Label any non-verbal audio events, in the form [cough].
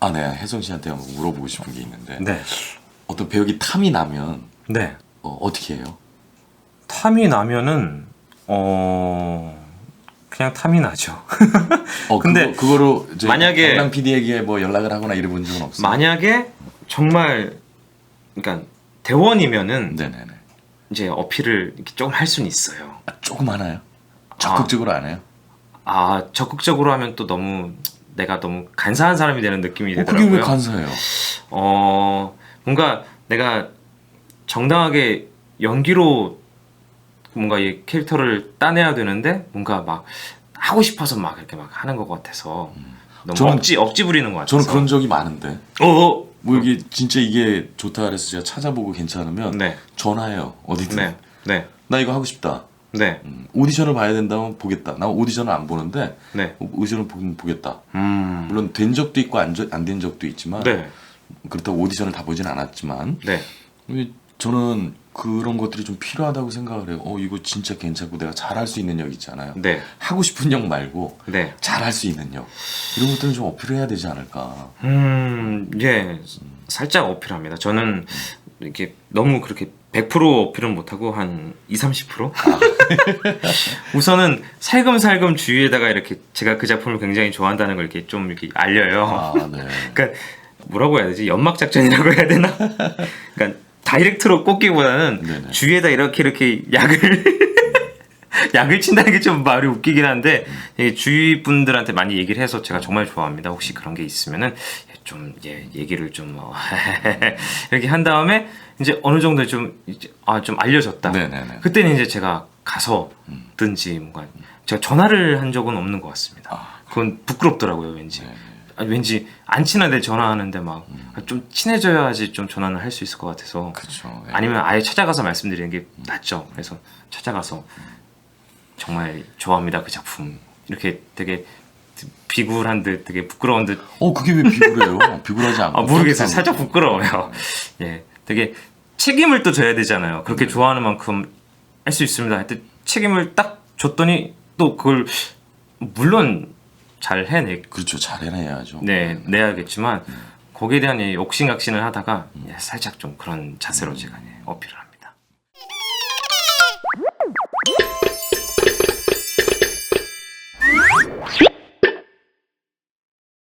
아, 네. 혜성 씨한테 한번 물어보고 싶은 게 있는데 네. 어떤 배역이 탐이 나면 네. 어, 어떻게 해요? 탐이 나면은 어 그냥 탐이 나죠. 어, [laughs] 근데 그거, 이제 만약에- 강남 PD에게 뭐 연락을 하거나 이래본 적은 없어요? 만약에 정말 그러니까 대원이면은 네네네. 이제 어필을 이렇게 조금 할 수는 있어요. 아, 조금 하나요? 적극적으로 안 해요? 아 적극적으로 하면 또 너무 내가 너무 간사한 사람이 되는 느낌이 어, 그게. 왜 간사해요? 어 뭔가 내가 정당하게 연기로 뭔가 이 캐릭터를 따내야 되는데 뭔가 막 하고 싶어서 막 이렇게 막 하는 것 같아서 너무 저는- 억지 억지 부리는 것 같아서. 저는 그런 적이 많은데. 어, 어. 뭐 이게 진짜 이게 좋다 그래서 제가 찾아보고 괜찮으면 네, 전화해요 어디든. 네, 네, 나 이거 하고 싶다 네, 음, 오디션을 봐야 된다면 보겠다. 나 오디션을 안 보는데 네. 오디션을 보면 보겠다. 음, 물론 된 적도 있고 안된 적도 있지만 네, 그렇다고 오디션을 다 보진 않았지만 네, 이- 저는 그런 것들이 좀 필요하다고 생각을 해요. 어 이거 진짜 괜찮고 내가 잘할 수 있는 역 있잖아요. 네, 하고 싶은 역 말고 네. 잘할 수 있는 역. 이런 것들은 좀 어필해야 되지 않을까. 음, 예, 살짝 어필합니다. 저는 이렇게 너무 그렇게 100% 어필은 못하고 한 2, 30%? [laughs] 우선은 살금살금 주위에다가 이렇게 제가 그 작품을 굉장히 좋아한다는 걸 이렇게 좀 이렇게 알려요. 아, 네. [laughs] 그러니까 뭐라고 해야 되지? 연막 작전이라고 해야 되나? [laughs] 그러니까 다이렉트로 꽂기보다는 네네. 주위에다 이렇게 이렇게 약을 [laughs] 약을 친다는 게 좀 말이 웃기긴 한데 이게 주위 분들한테 많이 얘기를 해서 제가 정말 좋아합니다. 혹시 그런 게 있으면은 좀 예, 얘기를 좀 어, [laughs] 이렇게 한 다음에 이제 어느 정도 좀 아 좀 알려졌다. 네네네. 그때는 이제 제가 가서든지 뭔가 제가 전화를 한 적은 없는 것 같습니다. 아, 그건 부끄럽더라고요, 왠지. 네. 아니, 왠지 안 친한데 전화하는데 막좀 친해져야지 좀 전화를 할수 있을 것 같아서 그렇죠. 네. 아니면 아예 찾아가서 말씀드리는 게 낫죠. 그래서 찾아가서 정말 좋아합니다 그 작품 이렇게 되게 비굴한 듯 되게 부끄러운 듯 어 그게 왜 비굴해요? [laughs] 비굴하지 않고. 아, 모르겠어요. 살짝. 부끄러워요. [laughs] 예, 되게 책임을 또 져야 되잖아요. 그렇게 좋아하는 만큼 할 수 있습니다. 하여튼 책임을 딱 줬더니 또 그걸 물론 잘 해내 그렇죠. 잘 해내야죠. 네, 내야겠지만 거기에 대한 이 옥신각신을 하다가 예, 살짝 좀 그런 자세로 제가 예, 어필을 합니다.